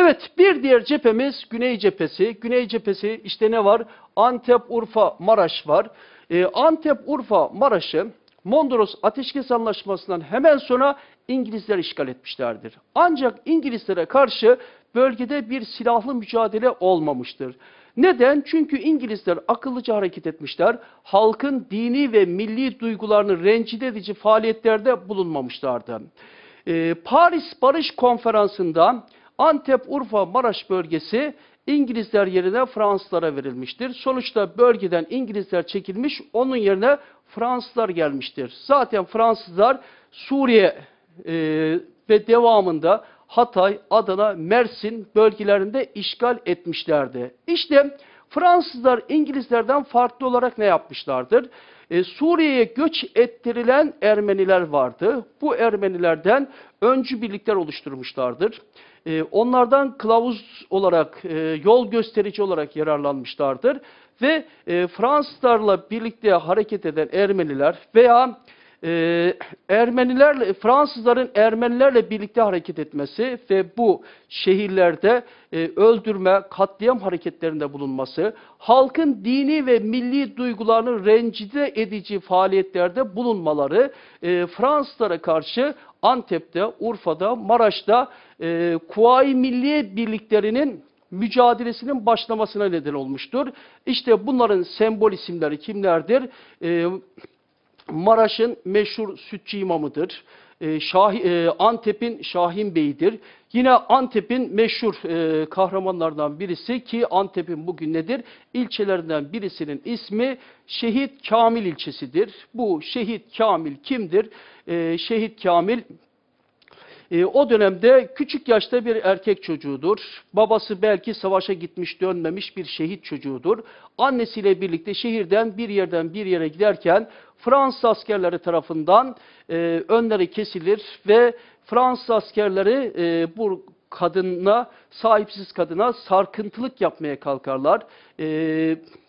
Evet bir diğer cephemiz Güney cephesi. Güney cephesi işte ne var? Antep, Urfa, Maraş var. Ee, Antep, Urfa, Maraş'ı Mondros Ateşkes Anlaşması'ndan hemen sonra İngilizler işgal etmişlerdir. Ancak İngilizlere karşı bölgede bir silahlı mücadele olmamıştır. Neden? Çünkü İngilizler akıllıca hareket etmişler. Halkın dini ve milli duygularını rencide edici faaliyetlerde bulunmamışlardı. Ee, Paris Barış Konferansı'nda Antep, Urfa, Maraş bölgesi İngilizler yerine Fransızlara verilmiştir. Sonuçta bölgeden İngilizler çekilmiş, onun yerine Fransızlar gelmiştir. Zaten Fransızlar Suriye e, ve devamında Hatay, Adana, Mersin bölgelerinde işgal etmişlerdi. İşte Fransızlar İngilizlerden farklı olarak ne yapmışlardır? E, Suriye'ye göç ettirilen Ermeniler vardı. Bu Ermenilerden öncü birlikler oluşturmuşlardır. E, onlardan kılavuz olarak, e, yol gösterici olarak yararlanmışlardır. Ve e, Fransızlarla birlikte hareket eden Ermeniler veya e, Ermenilerle Fransızların Ermenilerle birlikte hareket etmesi ve bu şehirlerde e, öldürme, katliam hareketlerinde bulunması, halkın dini ve milli duygularını rencide edici faaliyetlerde bulunmaları e, Fransızlara karşı Antep'te, Urfa'da, Maraş'ta e, Kuvayi Milliye birliklerinin mücadelesinin başlamasına neden olmuştur. İşte bunların sembol isimleri kimlerdir? E, Maraş'ın meşhur sütçü imamıdır. E, Şah, e, Antep'in Şahin Bey'idir. Yine Antep'in meşhur e, kahramanlardan birisi ki Antep'in bugün nedir? İlçelerinden birisinin ismi Şehit Kamil ilçesidir. Bu Şehit Kamil kimdir? E, Şehit Kamil e, o dönemde küçük yaşta bir erkek çocuğudur. Babası belki savaşa gitmiş dönmemiş bir şehit çocuğudur. Annesiyle birlikte şehirden bir yerden bir yere giderken Fransız askerleri tarafından e, önleri kesilir ve Fransız askerleri e, bu kadına, sahipsiz kadına sarkıntılık yapmaya kalkarlar. E,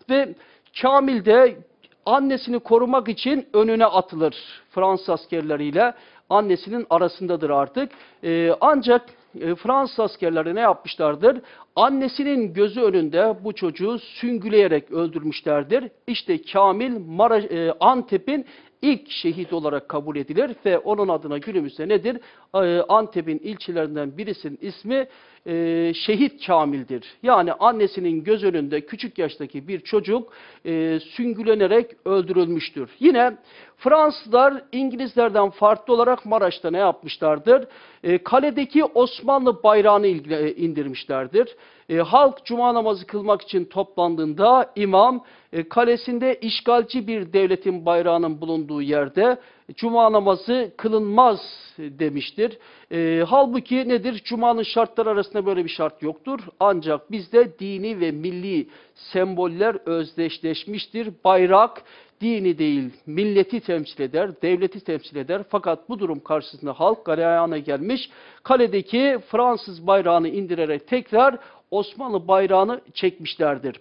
ve Kamil de annesini korumak için önüne atılır Fransız askerleriyle annesinin arasındadır artık. E, ancak e, Fransız askerleri ne yapmışlardır? Annesinin gözü önünde bu çocuğu süngüleyerek öldürmüşlerdir. İşte Kamil Maraş, e, Antep'in ilk şehit olarak kabul edilir ve onun adına günümüzde nedir? E, Antep'in ilçelerinden birisinin ismi e, Şehit Kamil'dir. Yani annesinin göz önünde küçük yaştaki bir çocuk e, süngülenerek öldürülmüştür. Yine Fransızlar İngilizlerden farklı olarak Maraş'ta ne yapmışlardır? E, kaledeki Osmanlı bayrağını indirmişlerdir. E, halk cuma namazı kılmak için toplandığında imam e, kalesinde işgalci bir devletin bayrağının bulunduğu yerde cuma namazı kılınmaz demiştir. E, halbuki nedir? Cuma'nın şartları arasında böyle bir şart yoktur. Ancak bizde dini ve milli semboller özdeşleşmiştir. Bayrak dini değil, milleti temsil eder, devleti temsil eder. Fakat bu durum karşısında halk galeyana gelmiş, kaledeki Fransız bayrağını indirerek tekrar Osmanlı bayrağını çekmişlerdir.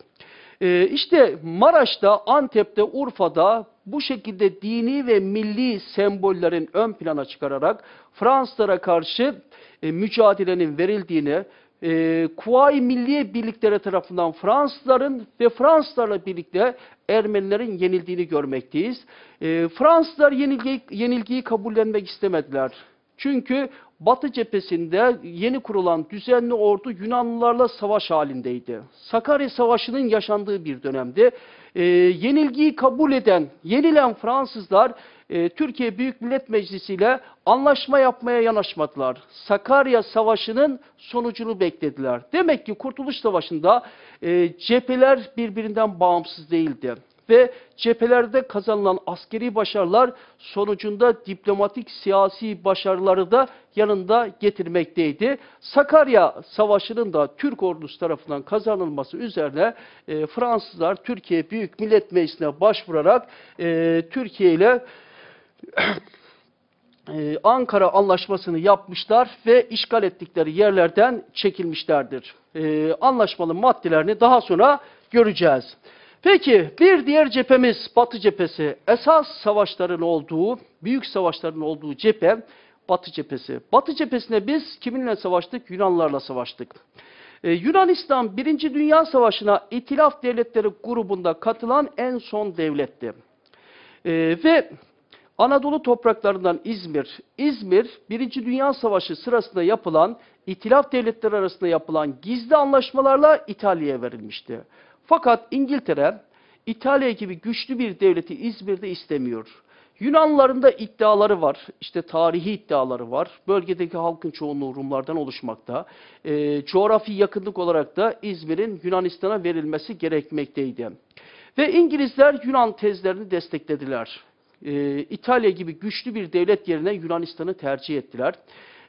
Ee, işte Maraş'ta, Antep'te, Urfa'da bu şekilde dini ve milli sembollerin ön plana çıkararak Fransızlara karşı e, mücadelenin verildiğini, e, Kuvayi Milliye birlikleri tarafından Fransızların ve Fransızlarla birlikte Ermenilerin yenildiğini görmekteyiz. E, Fransızlar yenilgiyi, yenilgiyi kabullenmek istemediler. Çünkü Batı cephesinde yeni kurulan düzenli ordu Yunanlılarla savaş halindeydi. Sakarya Savaşı'nın yaşandığı bir dönemde e, yenilgiyi kabul eden, yenilen Fransızlar e, Türkiye Büyük Millet Meclisi ile anlaşma yapmaya yanaşmadılar. Sakarya Savaşı'nın sonucunu beklediler. Demek ki Kurtuluş Savaşı'nda e, cepheler birbirinden bağımsız değildi ve cephelerde kazanılan askeri başarılar sonucunda diplomatik siyasi başarıları da yanında getirmekteydi. Sakarya Savaşı'nın da Türk ordusu tarafından kazanılması üzerine e, Fransızlar Türkiye Büyük Millet Meclisi'ne başvurarak e, Türkiye ile e, Ankara Anlaşması'nı yapmışlar ve işgal ettikleri yerlerden çekilmişlerdir. E, anlaşmanın maddelerini daha sonra göreceğiz. Peki bir diğer cephemiz Batı cephesi. Esas savaşların olduğu, büyük savaşların olduğu cephe Batı cephesi. Batı cephesine biz kiminle savaştık? Yunanlarla savaştık. Ee, Yunanistan Birinci Dünya Savaşı'na İtilaf Devletleri grubunda katılan en son devletti. Ee, ve Anadolu topraklarından İzmir, İzmir Birinci Dünya Savaşı sırasında yapılan İtilaf devletleri arasında yapılan gizli anlaşmalarla İtalya'ya verilmişti. Fakat İngiltere İtalya gibi güçlü bir devleti İzmir'de istemiyor. Yunanlıların da iddiaları var. İşte tarihi iddiaları var. Bölgedeki halkın çoğunluğu Rumlardan oluşmakta. Ee, coğrafi yakınlık olarak da İzmir'in Yunanistan'a verilmesi gerekmekteydi. Ve İngilizler Yunan tezlerini desteklediler. Ee, İtalya gibi güçlü bir devlet yerine Yunanistan'ı tercih ettiler.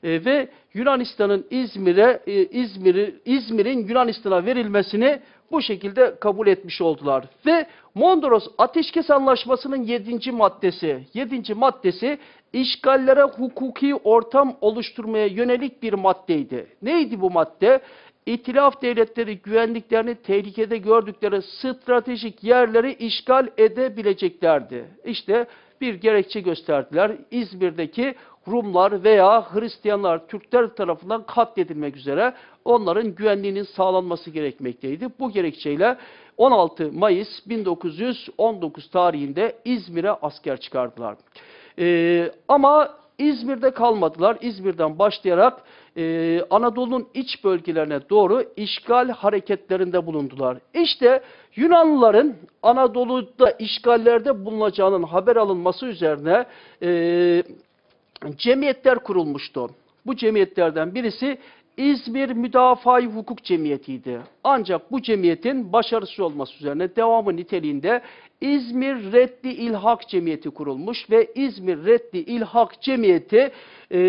Ee, ve Yunanistan'ın İzmir'e e, İzmir'i İzmir'in Yunanistan'a verilmesini bu şekilde kabul etmiş oldular. Ve Mondros Ateşkes Anlaşması'nın 7. maddesi, 7. maddesi işgallere hukuki ortam oluşturmaya yönelik bir maddeydi. Neydi bu madde? İtilaf devletleri güvenliklerini tehlikede gördükleri stratejik yerleri işgal edebileceklerdi. İşte bir gerekçe gösterdiler. İzmir'deki Rumlar veya Hristiyanlar Türkler tarafından katledilmek üzere onların güvenliğinin sağlanması gerekmekteydi. Bu gerekçeyle 16 Mayıs 1919 tarihinde İzmir'e asker çıkardılar. Ee, ama İzmir'de kalmadılar. İzmir'den başlayarak e, Anadolu'nun iç bölgelerine doğru işgal hareketlerinde bulundular. İşte Yunanlıların Anadolu'da işgallerde bulunacağının haber alınması üzerine e, cemiyetler kurulmuştu. Bu cemiyetlerden birisi İzmir Müdafaa Hukuk Cemiyeti'ydi. Ancak bu cemiyetin başarısız olması üzerine devamı niteliğinde İzmir Reddi İlhak Cemiyeti kurulmuş ve İzmir Reddi İlhak Cemiyeti e,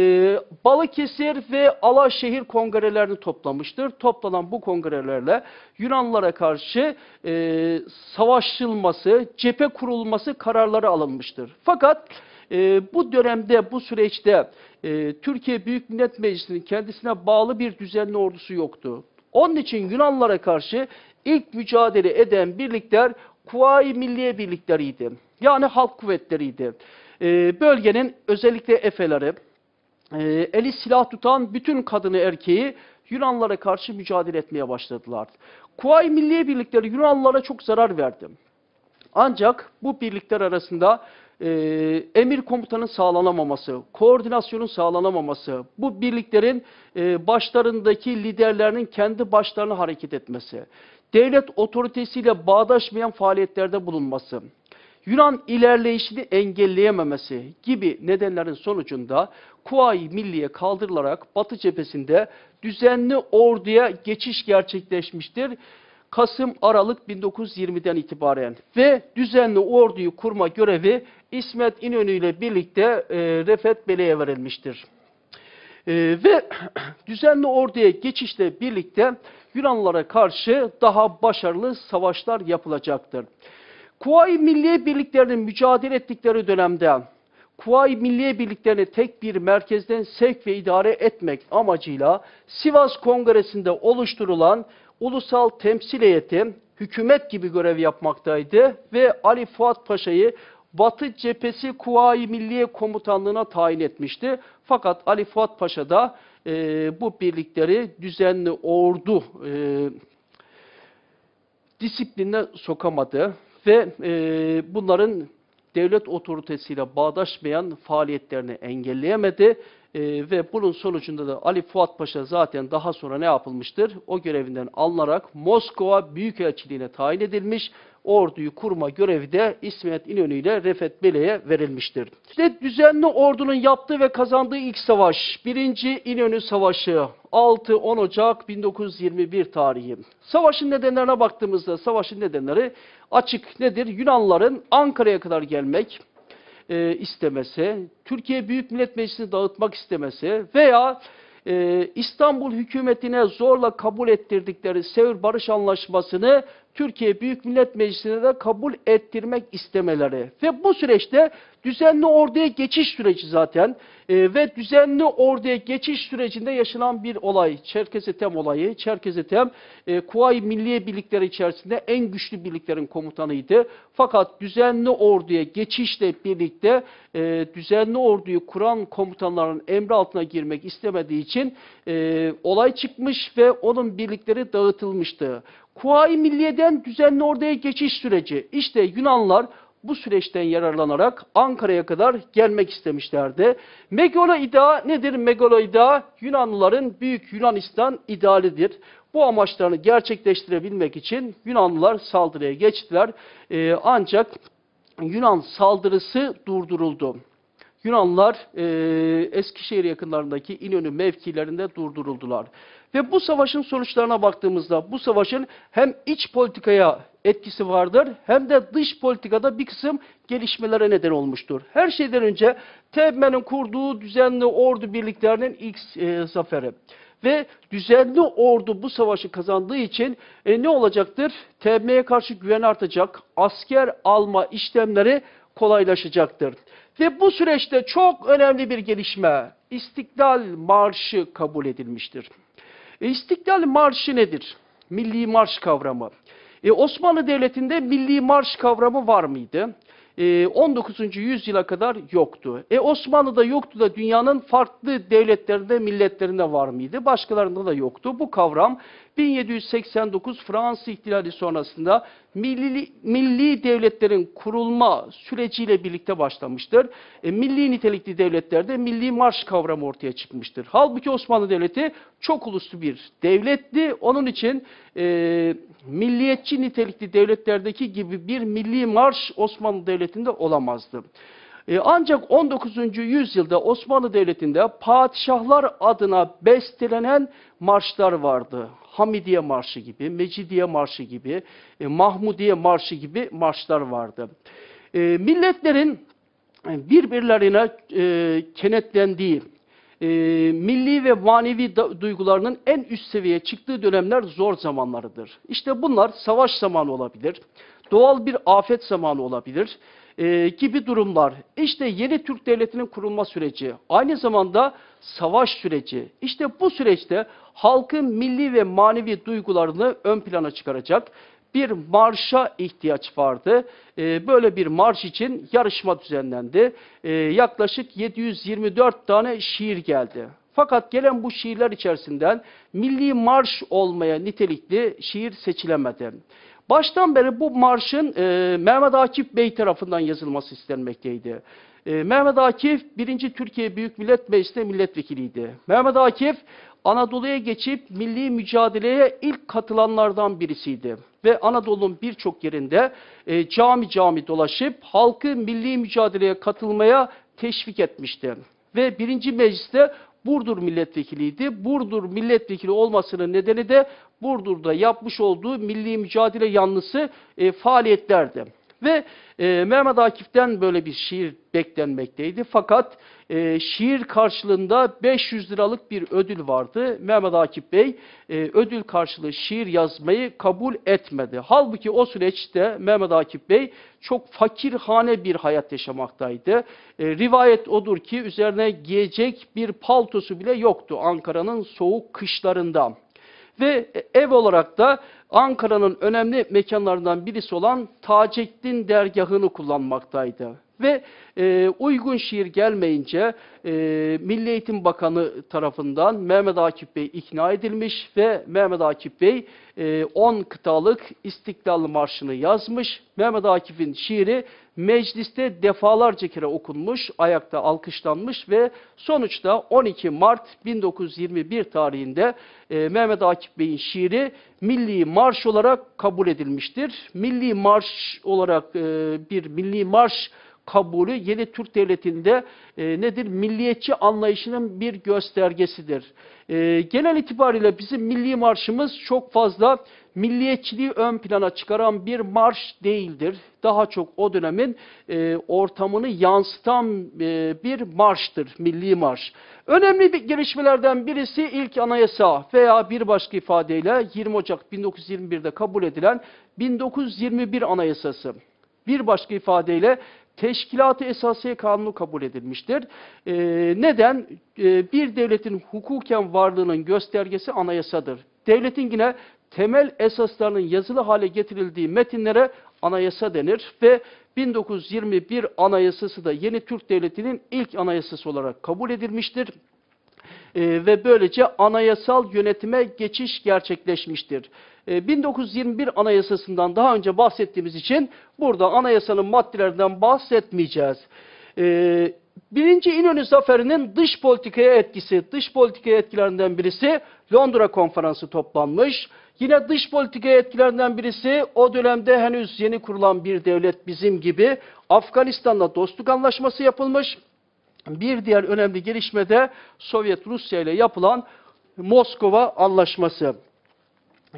Balıkesir ve Alaşehir kongrelerini toplamıştır. Toplanan bu kongrelerle Yunanlılara karşı e, savaşılması, cephe kurulması kararları alınmıştır. Fakat e, bu dönemde, bu süreçte e, Türkiye Büyük Millet Meclisi'nin kendisine bağlı bir düzenli ordusu yoktu. Onun için Yunanlılara karşı ilk mücadele eden birlikler Kuvayi Milliye Birlikleriydi. Yani halk kuvvetleriydi. E, bölgenin özellikle Efeleri, e, eli silah tutan bütün kadını erkeği Yunanlılara karşı mücadele etmeye başladılar. Kuvayi Milliye Birlikleri Yunanlılara çok zarar verdi. Ancak bu birlikler arasında e, emir komutanın sağlanamaması, koordinasyonun sağlanamaması, bu birliklerin e, başlarındaki liderlerinin kendi başlarına hareket etmesi, devlet otoritesiyle bağdaşmayan faaliyetlerde bulunması, Yunan ilerleyişini engelleyememesi gibi nedenlerin sonucunda Kuvayi Milliye kaldırılarak Batı cephesinde düzenli orduya geçiş gerçekleşmiştir. Kasım Aralık 1920'den itibaren ve düzenli orduyu kurma görevi İsmet İnönü ile birlikte e, Refet Bey'e verilmiştir. E, ve düzenli orduya geçişle birlikte Yunanlılara karşı daha başarılı savaşlar yapılacaktır. Kuvayi Milliye Birliklerinin mücadele ettikleri dönemde Kuvayi Milliye Birliklerini tek bir merkezden sevk ve idare etmek amacıyla Sivas Kongresi'nde oluşturulan ulusal temsil heyeti hükümet gibi görev yapmaktaydı ve Ali Fuat Paşa'yı Batı Cephesi Kuvayi Milliye Komutanlığı'na tayin etmişti. Fakat Ali Fuat Paşa da e, bu birlikleri düzenli ordu e, disipline sokamadı ve e, bunların devlet otoritesiyle bağdaşmayan faaliyetlerini engelleyemedi. E, ve bunun sonucunda da Ali Fuat Paşa zaten daha sonra ne yapılmıştır? O görevinden alınarak Moskova Büyükelçiliğine tayin edilmiş. Orduyu kurma görevi de İsmet İnönü ile Refet Bele'ye verilmiştir. İşte düzenli ordunun yaptığı ve kazandığı ilk savaş, 1. İnönü Savaşı, 6-10 Ocak 1921 tarihi. Savaşın nedenlerine baktığımızda savaşın nedenleri açık nedir? Yunanlıların Ankara'ya kadar gelmek, e, istemesi, Türkiye Büyük Millet Meclisi'ni dağıtmak istemesi veya e, İstanbul hükümetine zorla kabul ettirdikleri Sevr Barış Anlaşması'nı Türkiye Büyük Millet Meclisi'ne de kabul ettirmek istemeleri ve bu süreçte düzenli orduya geçiş süreci zaten e, ve düzenli orduya geçiş sürecinde yaşanan bir olay. Çerkezetem olayı. Çerkezetem e, Kuvayi Milliye Birlikleri içerisinde en güçlü birliklerin komutanıydı. Fakat düzenli orduya geçişle birlikte e, düzenli orduyu kuran komutanların emri altına girmek istemediği için e, olay çıkmış ve onun birlikleri dağıtılmıştı. Kuvayi Milliye'den düzenli orduya geçiş süreci. İşte Yunanlar bu süreçten yararlanarak Ankara'ya kadar gelmek istemişlerdi. Megaloida nedir Megaloida? Yunanlıların Büyük Yunanistan idealidir. Bu amaçlarını gerçekleştirebilmek için Yunanlılar saldırıya geçtiler. Ee, ancak Yunan saldırısı durduruldu. Yunanlılar e, Eskişehir yakınlarındaki İnönü mevkilerinde durduruldular. Ve bu savaşın sonuçlarına baktığımızda bu savaşın hem iç politikaya etkisi vardır hem de dış politikada bir kısım gelişmelere neden olmuştur. Her şeyden önce Teğmen'in kurduğu düzenli ordu birliklerinin ilk e, zaferi. Ve düzenli ordu bu savaşı kazandığı için e, ne olacaktır? TBMM'ye karşı güven artacak, asker alma işlemleri kolaylaşacaktır. Ve bu süreçte çok önemli bir gelişme, İstiklal Marşı kabul edilmiştir. E, İstiklal Marşı nedir? Milli Marş kavramı. E, Osmanlı Devleti'nde Milli Marş kavramı var mıydı? E, 19. yüzyıla kadar yoktu. E, Osmanlı'da yoktu da dünyanın farklı devletlerinde, milletlerinde var mıydı? Başkalarında da yoktu. Bu kavram 1789 Fransız ihtilali sonrasında milli, milli devletlerin kurulma süreciyle birlikte başlamıştır. E, milli nitelikli devletlerde milli marş kavramı ortaya çıkmıştır. Halbuki Osmanlı Devleti çok uluslu bir devletti. Onun için e, milliyetçi nitelikli devletlerdeki gibi bir milli marş Osmanlı Devleti'nde olamazdı. E, ancak 19. yüzyılda Osmanlı Devleti'nde padişahlar adına bestelenen marşlar vardı. Hamidiye Marşı gibi, Mecidiye Marşı gibi, e, Mahmudiye Marşı gibi marşlar vardı. E, milletlerin birbirlerine kenetlendiği, e, milli ve manevi da, duygularının en üst seviyeye çıktığı dönemler zor zamanlarıdır. İşte bunlar savaş zamanı olabilir, doğal bir afet zamanı olabilir e, gibi durumlar. İşte yeni Türk Devleti'nin kurulma süreci, aynı zamanda savaş süreci. İşte bu süreçte halkın milli ve manevi duygularını ön plana çıkaracak bir marşa ihtiyaç vardı. E, böyle bir marş için yarışma düzenlendi. E, yaklaşık 724 tane şiir geldi. Fakat gelen bu şiirler içerisinden milli marş olmaya nitelikli şiir seçilemedi. Baştan beri bu marşın e, Mehmet Akif Bey tarafından yazılması istenmekteydi. E, Mehmet Akif 1. Türkiye Büyük Millet Meclisi'nde milletvekiliydi. Mehmet Akif Anadolu'ya geçip milli mücadeleye ilk katılanlardan birisiydi. Ve Anadolu'nun birçok yerinde e, cami cami dolaşıp halkı milli mücadeleye katılmaya teşvik etmişti. Ve birinci mecliste Burdur milletvekiliydi. Burdur milletvekili olmasının nedeni de Burdur'da yapmış olduğu milli mücadele yanlısı e, faaliyetlerdi. Ve e, Mehmet Akif'ten böyle bir şiir beklenmekteydi. Fakat e, şiir karşılığında 500 liralık bir ödül vardı. Mehmet Akif Bey e, ödül karşılığı şiir yazmayı kabul etmedi. Halbuki o süreçte Mehmet Akif Bey çok fakirhane bir hayat yaşamaktaydı. E, rivayet odur ki üzerine giyecek bir paltosu bile yoktu Ankara'nın soğuk kışlarında. Ve ev olarak da Ankara'nın önemli mekanlarından birisi olan Taceddin dergahını kullanmaktaydı. Ve e, uygun şiir gelmeyince e, Milli Eğitim Bakanı tarafından Mehmet Akif Bey ikna edilmiş ve Mehmet Akif Bey 10 e, kıtalık İstiklal Marşı'nı yazmış. Mehmet Akif'in şiiri mecliste defalarca kere okunmuş, ayakta alkışlanmış ve sonuçta 12 Mart 1921 tarihinde e, Mehmet Akif Bey'in şiiri Milli Marş olarak kabul edilmiştir. Milli Marş olarak e, bir Milli Marş kabulü yeni Türk Devleti'nde e, nedir? Milliyetçi anlayışının bir göstergesidir. E, genel itibariyle bizim milli marşımız çok fazla milliyetçiliği ön plana çıkaran bir marş değildir. Daha çok o dönemin e, ortamını yansıtan e, bir marştır, milli marş. Önemli bir gelişmelerden birisi ilk anayasa veya bir başka ifadeyle 20 Ocak 1921'de kabul edilen 1921 Anayasası. Bir başka ifadeyle Teşkilat-ı Esasiye Kanunu kabul edilmiştir. Ee, neden? Ee, bir devletin hukuken varlığının göstergesi anayasadır. Devletin yine temel esaslarının yazılı hale getirildiği metinlere anayasa denir ve 1921 Anayasası da yeni Türk Devleti'nin ilk anayasası olarak kabul edilmiştir. Ee, ve böylece anayasal yönetime geçiş gerçekleşmiştir. Ee, 1921 Anayasası'ndan daha önce bahsettiğimiz için burada anayasanın maddelerinden bahsetmeyeceğiz. Ee, birinci İnönü Zaferi'nin dış politikaya etkisi, dış politikaya etkilerinden birisi Londra Konferansı toplanmış. Yine dış politikaya etkilerinden birisi o dönemde henüz yeni kurulan bir devlet bizim gibi Afganistan'la dostluk anlaşması yapılmış. Bir diğer önemli gelişme de Sovyet Rusya ile yapılan Moskova Anlaşması.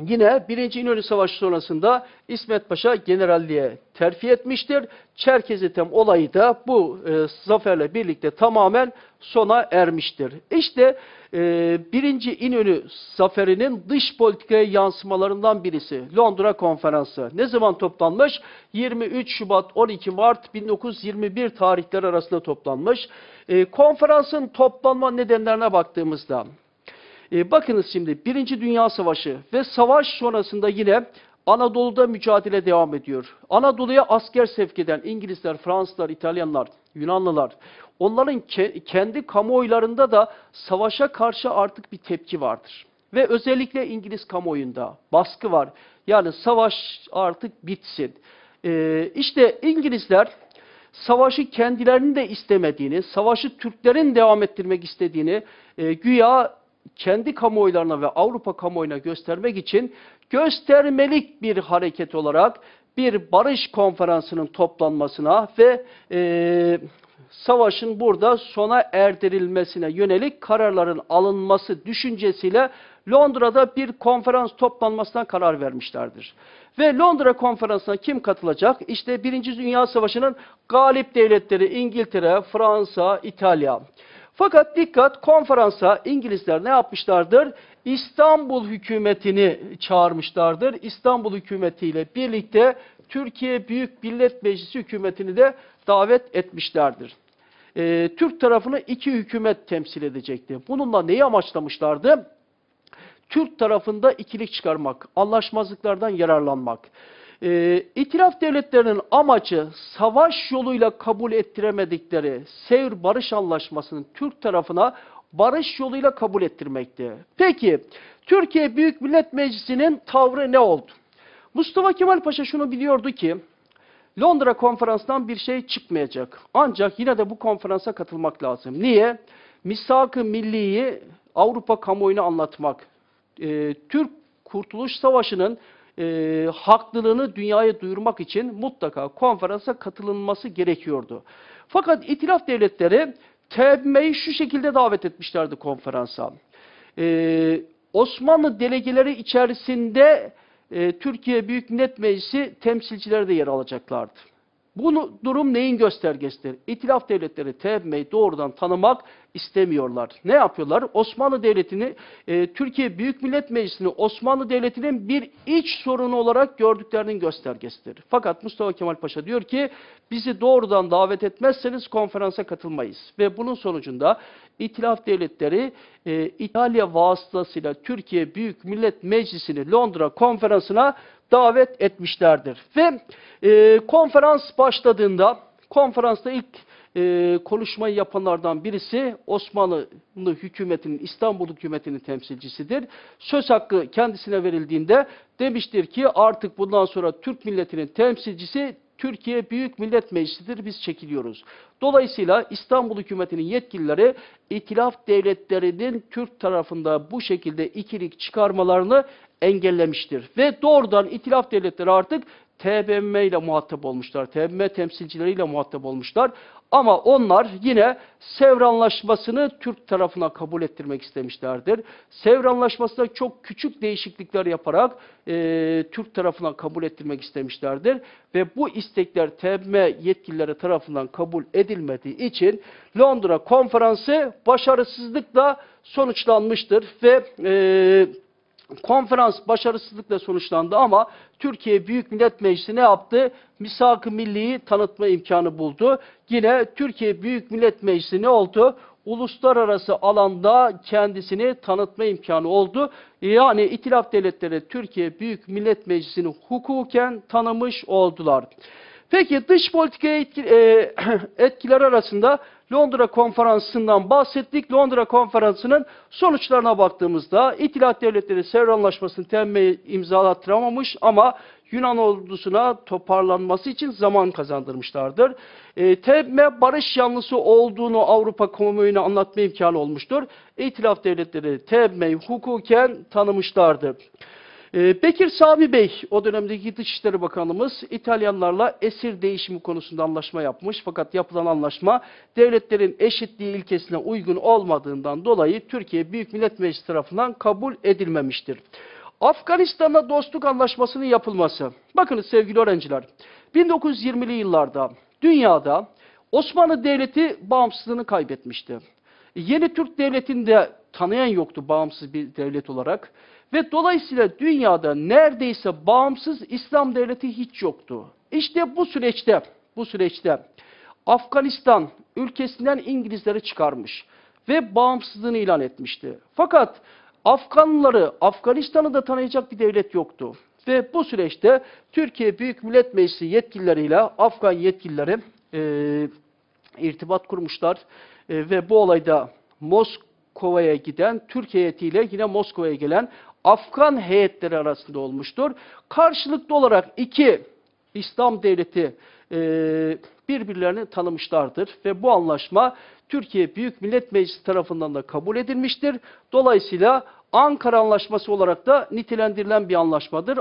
Yine 1. İnönü Savaşı sonrasında İsmet Paşa generalliğe terfi etmiştir. Çerkezitem olayı da bu e, zaferle birlikte tamamen sona ermiştir. İşte e, 1. İnönü zaferinin dış politikaya yansımalarından birisi Londra Konferansı. Ne zaman toplanmış? 23 Şubat 12 Mart 1921 tarihleri arasında toplanmış. E, konferansın toplanma nedenlerine baktığımızda e, bakınız şimdi Birinci Dünya Savaşı ve savaş sonrasında yine Anadolu'da mücadele devam ediyor. Anadolu'ya asker sevk eden İngilizler, Fransızlar, İtalyanlar, Yunanlılar, onların ke kendi kamuoylarında da savaşa karşı artık bir tepki vardır. Ve özellikle İngiliz kamuoyunda baskı var. Yani savaş artık bitsin. Ee, işte İngilizler savaşı kendilerinin de istemediğini, savaşı Türklerin devam ettirmek istediğini e, güya kendi kamuoylarına ve Avrupa kamuoyuna göstermek için göstermelik bir hareket olarak bir barış konferansının toplanmasına ve e, savaşın burada sona erdirilmesine yönelik kararların alınması düşüncesiyle Londra'da bir konferans toplanmasına karar vermişlerdir. Ve Londra konferansına kim katılacak? İşte Birinci Dünya Savaşı'nın galip devletleri İngiltere, Fransa, İtalya. Fakat dikkat konferansa İngilizler ne yapmışlardır? İstanbul hükümetini çağırmışlardır. İstanbul hükümetiyle birlikte Türkiye Büyük Millet Meclisi hükümetini de davet etmişlerdir. Ee, Türk tarafını iki hükümet temsil edecekti. Bununla neyi amaçlamışlardı? Türk tarafında ikilik çıkarmak, anlaşmazlıklardan yararlanmak. E, İtilaf devletlerinin amacı savaş yoluyla kabul ettiremedikleri Sevr Barış Anlaşması'nın Türk tarafına barış yoluyla kabul ettirmekti. Peki Türkiye Büyük Millet Meclisi'nin tavrı ne oldu? Mustafa Kemal Paşa şunu biliyordu ki Londra konferansından bir şey çıkmayacak. Ancak yine de bu konferansa katılmak lazım. Niye? Misak-ı Milli'yi Avrupa kamuoyuna anlatmak. Ee, Türk Kurtuluş Savaşı'nın e, haklılığını dünyaya duyurmak için mutlaka konferansa katılınması gerekiyordu. Fakat itilaf devletleri TBMM'yi şu şekilde davet etmişlerdi konferansa. E, Osmanlı delegeleri içerisinde e, Türkiye Büyük Millet Meclisi temsilcileri de yer alacaklardı. Bu durum neyin göstergesidir? İtilaf devletleri TBMM'yi doğrudan tanımak istemiyorlar. Ne yapıyorlar? Osmanlı Devleti'ni, e, Türkiye Büyük Millet Meclisi'ni Osmanlı Devleti'nin bir iç sorunu olarak gördüklerinin göstergesidir. Fakat Mustafa Kemal Paşa diyor ki bizi doğrudan davet etmezseniz konferansa katılmayız. Ve bunun sonucunda İtilaf Devletleri e, İtalya vasıtasıyla Türkiye Büyük Millet Meclisi'ni Londra konferansına davet etmişlerdir. Ve e, konferans başladığında, konferansta ilk e, konuşmayı yapanlardan birisi Osmanlı hükümetinin, İstanbul hükümetinin temsilcisidir. Söz hakkı kendisine verildiğinde demiştir ki artık bundan sonra Türk milletinin temsilcisi Türkiye Büyük Millet Meclisi'dir biz çekiliyoruz. Dolayısıyla İstanbul hükümetinin yetkilileri itilaf devletlerinin Türk tarafında bu şekilde ikilik çıkarmalarını engellemiştir. Ve doğrudan itilaf devletleri artık TBMM ile muhatap olmuşlar. TBMM temsilcileriyle muhatap olmuşlar. Ama onlar yine Sevr Anlaşması'nı Türk tarafına kabul ettirmek istemişlerdir. Sevr Anlaşması'nda çok küçük değişiklikler yaparak e, Türk tarafına kabul ettirmek istemişlerdir. Ve bu istekler TBMM yetkilileri tarafından kabul edilmediği için Londra konferansı başarısızlıkla sonuçlanmıştır. Ve e, Konferans başarısızlıkla sonuçlandı ama Türkiye Büyük Millet Meclisi ne yaptı? Misak-ı Milli'yi tanıtma imkanı buldu. Yine Türkiye Büyük Millet Meclisi ne oldu? Uluslararası alanda kendisini tanıtma imkanı oldu. Yani İtilaf Devletleri Türkiye Büyük Millet Meclisi'ni hukuken tanımış oldular. Peki dış politika etki, e, etkiler arasında Londra konferansından bahsettik. Londra konferansının sonuçlarına baktığımızda İtilaf Devletleri Sevr Anlaşması'nı temme imzalattıramamış ama Yunan ordusuna toparlanması için zaman kazandırmışlardır. E, temme barış yanlısı olduğunu Avrupa kamuoyuna anlatma imkanı olmuştur. İtilaf Devletleri temmeyi hukuken tanımışlardır. Ee, Bekir Sami Bey, o dönemdeki Dışişleri Bakanımız İtalyanlarla esir değişimi konusunda anlaşma yapmış. Fakat yapılan anlaşma devletlerin eşitliği ilkesine uygun olmadığından dolayı Türkiye Büyük Millet Meclisi tarafından kabul edilmemiştir. Afganistan'la dostluk anlaşmasının yapılması. Bakınız sevgili öğrenciler, 1920'li yıllarda dünyada Osmanlı Devleti bağımsızlığını kaybetmişti. Yeni Türk Devleti'ni de tanıyan yoktu bağımsız bir devlet olarak. Ve dolayısıyla dünyada neredeyse bağımsız İslam devleti hiç yoktu. İşte bu süreçte, bu süreçte Afganistan ülkesinden İngilizleri çıkarmış ve bağımsızlığını ilan etmişti. Fakat Afganları, Afganistan'ı da tanıyacak bir devlet yoktu. Ve bu süreçte Türkiye Büyük Millet Meclisi yetkilileriyle Afgan yetkilileri eee irtibat kurmuşlar E, ve bu olayda Moskova'ya giden Türk heyetiyle yine Moskova'ya gelen Afgan heyetleri arasında olmuştur. Karşılıklı olarak iki İslam devleti e, birbirlerini tanımışlardır ve bu anlaşma Türkiye Büyük Millet Meclisi tarafından da kabul edilmiştir. Dolayısıyla Ankara Anlaşması olarak da nitelendirilen bir anlaşmadır.